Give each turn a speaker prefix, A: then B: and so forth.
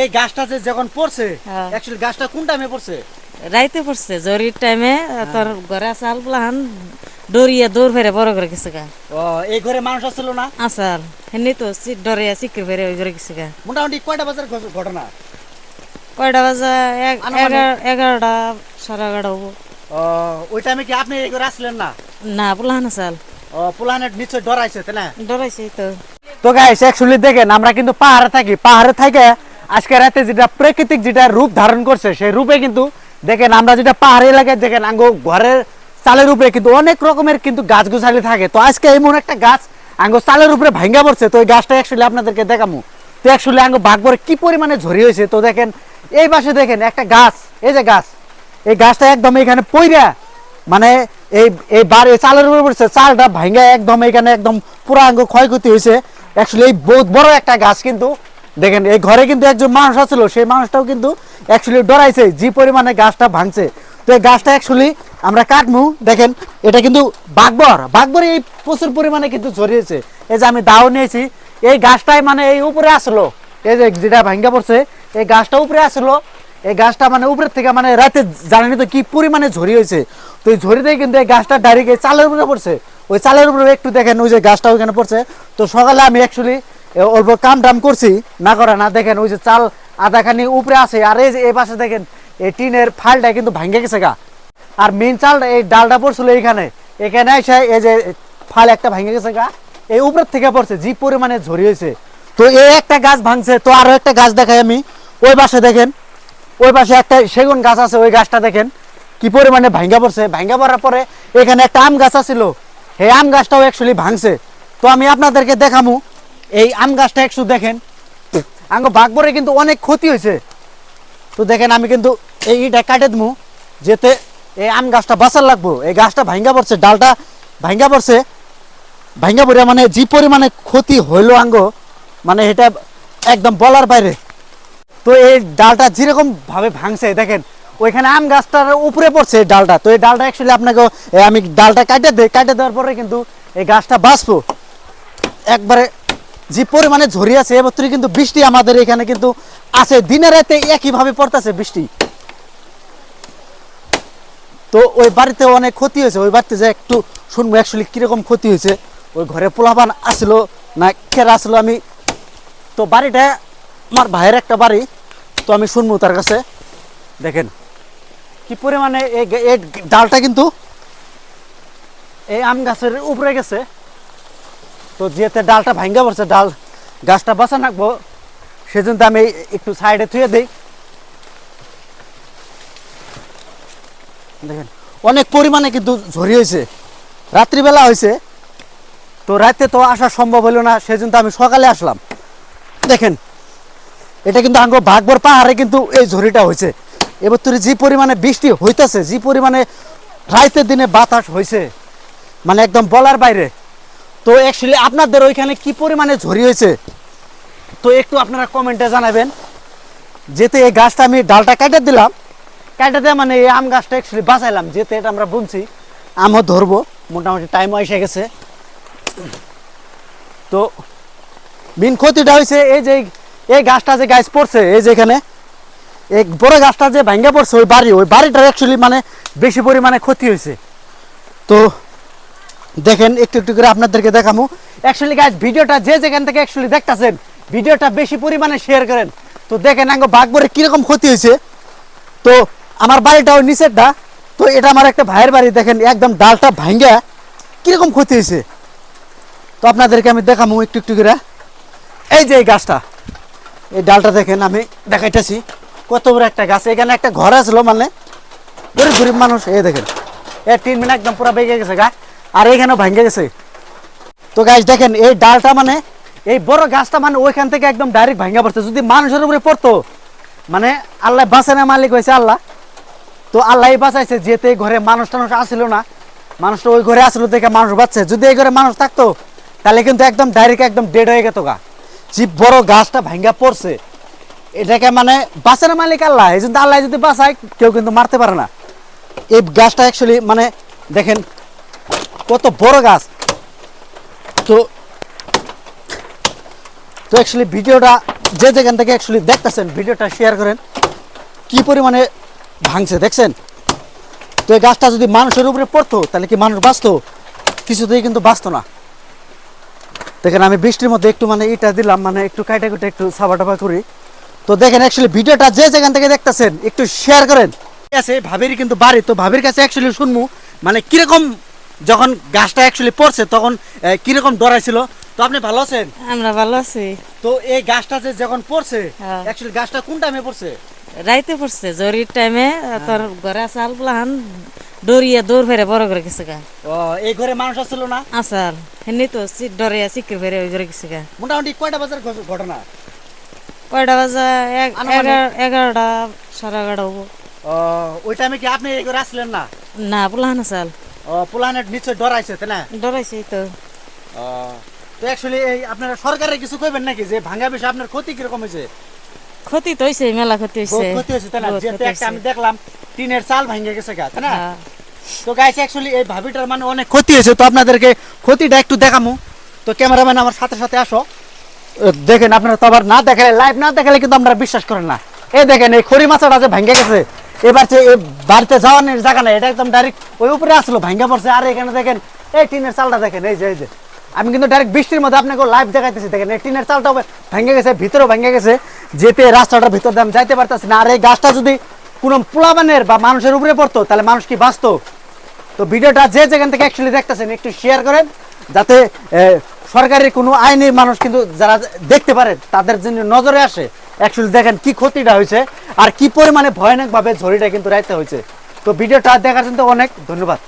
A: এই গাছটা যে যখন পড়ছে
B: হ্যাঁ।
A: অ্যাকচুয়ালি গাছটা কোন টাইমে পড়ছে?
B: রাইতে পড়ছে জরির টাইমে তোর ঘরে চাল প্লাহান ডরিয়া দৌড় ফেরে বড় করে গেছে গা।
A: ও এই ঘরে মানুষ আসছিল না?
B: হেনি তো ডরিয়া চিকরে ফেরে ওই করে গেছে গা।
A: মোটামুটি কয়টা বাজার ঘটনা?
B: কয়টা বাজে? এগারোটা সাড়ে এগারোটা হব।
A: ও ওই টাইমে কি আপনি এই ঘরে আসলেন না?
B: না প্লাহান চাল
A: ও পুলানের নিশ্চয় ডরাইছে তাই না?
B: ডরাইছে তো।
A: তো গাইস অ্যাকচুয়ালি দেখেন আমরা কিন্তু পাহাড়ে থাকি। পাহাড়ে থেকে আজকে রাতে যেটা প্রাকৃতিক যেটা রূপ ধারণ করছে, সেই রূপে কিন্তু দেখেন আমরা যেটা পাহাড়ি এলাকায় দেখেন আঙ্গো ঘরের চালের উপরে কিন্তু অনেক রকমের কিন্তু গাছ গোছালি থাকে। তো আজকে এমন একটা গাছ আঙ্গো চালের উপরে ভাঙ্গা পড়ছে, তো ওই গাছটা অ্যাকচুয়ালি আপনাদেরকে দেখামু। তো অ্যাকচুয়ালি আঙ্গো বাঘবরে কি পরিমাণে ঝরি হয়েছে, তো দেখেন এই পাশে দেখেন একটা গাছ, এই যে গাছ, এই গাছটা একদম এখানে পইরা মানে এই এই বাড়ি চালের উপরে পড়ছে, চালটা ভাঙ্গা একদম এখানে একদম পুরা আঙ্গ ক্ষয়ক্ষতি হয়েছে। অ্যাকচুয়ালি এই বহুত বড় একটা গাছ কিন্তু দেখেন, এই ঘরে কিন্তু একজন মানুষ আছিল, সেই মানুষটাও কিন্তু অ্যাকচুয়ালি ডরাইছে, যে পরিমাণে গাছটা ভাঙছে। তো এই গাছটা অ্যাকচুয়ালি আমরা কাটমু, দেখেন, এটা কিন্তু বাঘবর বাঘবর এই প্রচুর পরিমাণে কিন্তু ছড়িয়েছে এই যে আমি দাও নিয়েছি, এই গাছটাই মানে এই উপরে আসলো। এই যে যেটা ভাঙ্গা পড়ছে, এই গাছটা উপরে আসলো। এই গাছটা মানে উপরের থেকে মানে রাতে জানেনি তো কি পরিমাণে ঝরি হয়েছে। তো এই ঝরিতেই কিন্তু এই গাছটা ডাইরেক্ট এই চালের উপরে পড়ছে। ওই চালের উপরে একটু দেখেন, ওই যে গাছটা ওইখানে পড়ছে। তো সকালে আমি অ্যাকচুয়ালি অল্প কাম টাম করছি। না করে না, দেখেন ওই যে চাল আধাখানি উপরে আছে, আর এই যে এই পাশে দেখেন এই টিনের ফালটা কিন্তু গেছে গা। আর মেন চালটা, এই ডালটা পড়ছিল এইখানে। এখানে এসে এই যে ফাল একটা ভাঙ্গে গেছে গা এই উপরের থেকে পড়ছে, যে পরিমাণে ঝরি হয়েছে। তো এই একটা গাছ ভাঙছে, তো আরও একটা গাছ দেখাই আমি। ওই পাশে দেখেন, ওই পাশে একটা সেগুন গাছ আছে, ওই গাছটা দেখেন, কি পরিমাণে ভাঙ্গা পড়ছে। ভাঙ্গা পড়ার পরে এখানে একটা আম গাছ আছিল। এই আম গাছটাও অ্যাকচুয়ালি ভাঙছে। তো আমি আপনাদেরকে দেখামু এই আম গাছটা একটু দেখেন। আঙ্গ বাঘবরে কিন্তু অনেক ক্ষতি হয়েছে। তো দেখেন আমি কিন্তু এই ইটা কাটে দেবো যেতে এই আম গাছটা বাঁচার লাগবো। এই গাছটা ভাঙ্গা পড়ছে, ডালটা ভাঙ্গা পড়ছে। ভাঙ্গা পড়ে মানে যে পরিমাণে ক্ষতি হইল আঙ্গ মানে এটা একদম বলার বাইরে। তো এই ডালটা যেরকম ভাবে ভাঙছে, দেখেন, ওইখানে আম গাছটার উপরে পড়ছে ডালটা। তো এই ডালটা অ্যাকচুয়ালি আপনাকে আমি ডালটা কাটে দেই কাটে দেওয়ার পরে কিন্তু এই গাছটা বাঁচবো। একবারে যে পরিমাণে আছে এবছরই কিন্তু বৃষ্টি আমাদের এখানে কিন্তু আছে। দিনে রাতে একইভাবে পড়তেছে বৃষ্টি। তো ওই বাড়িতে অনেক ক্ষতি হয়েছে। ওই বাড়িতে যে একটু শুনব অ্যাকচুয়ালি কীরকম ক্ষতি হয়েছে, ওই ঘরে পোলাপান আসলো না খেরা আসলো আমি। তো বাড়িটা আমার ভাইয়ের একটা বাড়ি, তো আমি শুনব তার কাছে। দেখেন কি পরিমাণে এই ডালটা কিন্তু এই আম গাছের উপরে গেছে। তো যেতে ডালটা ভাঙ্গা পড়ছে, ডাল গাছটা বাঁচা রাখব সেজন্য আমি একটু সাইডে থুয়ে দিই। দেখেন, অনেক পরিমাণে কিন্তু ঝরি হয়েছে, রাত্রিবেলা হয়েছে। তো রাতে তো আসা সম্ভব হলো না, সেজন্য আমি সকালে আসলাম। দেখেন, এটা কিন্তু আঙ্গ বাঘবর পাহাড়ে কিন্তু এই ঝড়িটা হয়েছে। এবার তোর যে পরিমাণে বৃষ্টি হইতেছে, যে পরিমাণে রাইতের দিনে বাতাস হয়েছে মানে একদম বলার বাইরে। তো অ্যাকচুয়ালি আপনাদের ওইখানে কি পরিমাণে ঝড়ি হয়েছে? তো একটু আপনারা কমেন্টে জানাবেন। যেতে এই গাছটা আমি ডালটা কেটে দিলাম, কেটে দিয়ে মানে এই আম গাছটা অ্যাকচুয়ালি বাঁচাইলাম যেতে এটা আমরা বুনছি, আমও ধরবো, মোটামুটি টাইমও এসে গেছে। তো মেন ক্ষতিটা হয়েছে এই যে, এই গাছটা যে গাছ পড়ছে, এই যে এখানে, এই বড় গাছটা যে ভাঙ্গা পড়ছে, ওই বাড়ি, ওই বাড়িটার অ্যাকচুয়ালি মানে বেশি পরিমাণে ক্ষতি হয়েছে। তো দেখেন, একটু একটু করে আপনাদেরকে দেখামু। অ্যাকচুয়ালি গাছ ভিডিওটা যে যেখান থেকে অ্যাকচুয়ালি দেখতাছেন, ভিডিওটা বেশি পরিমাণে শেয়ার করেন। তো দেখেন, আঙ্গ বাঘবরে কীরকম ক্ষতি হয়েছে। তো আমার বাড়িটা ওই নিচেরটা তো এটা আমার একটা ভাইয়ের বাড়ি, দেখেন, একদম ডালটা ভাঙ্গা। কীরকম ক্ষতি হয়েছে? তো আপনাদেরকে আমি দেখামু একটু একটু করে। এই যে এই গাছটা, এই ডালটা দেখেন, আমি দেখাইতেছি। কত বড় একটা গাছ। এখানে একটা ঘর আসলো মানে গরিব গরিব মানুষ, এই দেখেন। এ তিন মিনিট একদম পুরো বেগে গেছে গা আর এইখানেও ভাঙ্গে গেছে। তো গাছ দেখেন, এই ডালটা মানে এই বড় গাছটা মানে ওইখান থেকে একদম ডাইরেক্ট ভাঙ্গা পড়ছে। যদি মানুষের উপরে পড়তো মানে আল্লাহ বাঁচে না, মালিক হয়েছে আল্লাহ। তো আল্লাহ বাঁচাইছে যেতে ঘরে মানুষ টানুষ আসছিল না। মানুষটা ওই ঘরে আসলো দেখে মানুষ বাঁচছে। যদি এই ঘরে মানুষ থাকতো, তাহলে কিন্তু একদম ডাইরেক্ট একদম ডেড হয়ে গেত গা। যে বড় গাছটা ভাঙ্গা পড়ছে, এটাকে মানে বাঁচানোর মালিক আল্লাহ। এই জন্য আল্লাহ যদি বাঁচায়, কেউ কিন্তু মারতে পারে না। এই গাছটা অ্যাকচুয়ালি মানে দেখেন কত বড় গাছ। তো তো অ্যাকচুয়ালি ভিডিওটা যে যেখান থেকে অ্যাকচুয়ালি দেখতেছেন, ভিডিওটা শেয়ার করেন, কি পরিমাণে ভাঙছে দেখছেন? তো এই গাছটা যদি মানুষের উপরে পড়তো, তাহলে কি মানুষ বাঁচতো? কিছুতেই কিন্তু বাঁচতো না। দেখেন আমি বৃষ্টির মধ্যে একটু মানে ইটা দিলাম মানে একটু কাইটা কুটে একটু সাবা টাবা করি। তো দেখেন অ্যাকচুয়ালি ভিডিওটা যে যেখান থেকে দেখতেছেন, একটু শেয়ার করেন। ঠিক আছে ভাবির কিন্তু বাড়ি, তো ভাবির কাছে অ্যাকচুয়ালি শুনব মানে কীরকম যখন গাছটা অ্যাকচুয়ালি পড়ছে তখন কীরকম ডরাইছিল? তো আপনি ভালো আছেন?
B: আমরা ভালো আছি।
A: তো এই গাছটা যে যখন পড়ছে
B: হ্যাঁ।
A: অ্যাকচুয়ালি গাছটা কোন টাইমে পড়ছে?
B: রাইতে পড়ছে জরির টাইমে তোর ঘরে আসাল পোলাহান ডরিয়া দৌড় ফেরে বড় করে গেছে গা।
A: ও এই ঘরে মানুষ আসছিল না?
B: আসাল হেনি তো ডরিয়া সিকির ফেরে ওই করে গেছে গা।
A: মোটামুটি কয়টা বাজার ঘটনা?
B: কয়টা বাজার এগারোটা সাড়ে এগারোটা হব।
A: ও, ওই টাইমে কি আপনি এই ঘরে আসলেন না?
B: না পোলাহান আসাল।
A: নিশ্চয় ডরাইছে তাই না?
B: ডরাইছে তো।
A: তো অ্যাকচুয়ালি এই আপনারা সরকারের কিছু কইবেন নাকি যে ভাঙা বিষয়ে আপনার ক্ষতি কীরকম হয়েছে
B: ক্ষতি তো হয়েছে মেলা ক্ষতি হয়েছে
A: ক্ষতি হয়েছে তাই না? যেহেতু একটা আমি দেখলাম টিনের চাল ভাঙে গেছে গা তাই না?
B: হ্যাঁ।
A: তো গাইস অ্যাকচুয়ালি এই ভাবিটার মানে অনেক ক্ষতি হয়েছে তো আপনাদেরকে ক্ষতিটা একটু দেখামু। তো ক্যামেরাম্যান আমার সাথে সাথে আসো। দেখেন আপনারা তো আবার না দেখালে লাইভ না দেখালে কিন্তু আপনারা বিশ্বাস করেন না। এই দেখেন এই খড়ি মাছটা যে ভেঙে গেছে এবার যে বাড়িতে যাওয়ার জায়গা নাই, এটা একদম ডাইরেক্ট ওই উপরে আসলো ভেঙে পড়ছে। আর এখানে দেখেন, এই টিনের চালটা দেখেন, এই যে এই যে। আমি কিন্তু ডাইরেক্ট বৃষ্টির মধ্যে আপনাকে লাইভ দেখাইতেছি, দেখেন, এই টিনের চালটাও ভেঙে গেছে, ভিতরেও ভেঙে গেছে। যেতে রাস্তাটার ভিতর দিয়ে আমি যাইতে পারতেছি না। আর এই গাছটা যদি কোনো পোলাবানের বা মানুষের উপরে পড়তো, তাহলে মানুষ কি বাঁচতো? তো ভিডিওটা যে যেখান থেকে অ্যাকচুয়ালি দেখতেছেন, একটু শেয়ার করেন, যাতে সরকারের কোনো আইনি মানুষ কিন্তু যারা দেখতে পারে, তাদের জন্য নজরে আসে। অ্যাকচুয়ালি দেখেন কি ক্ষতিটা হয়েছে আর কি পরিমাণে ভয়ানকভাবে ঝড়িটা কিন্তু রাইতে হয়েছে। তো ভিডিওটা দেখার জন্য অনেক ধন্যবাদ।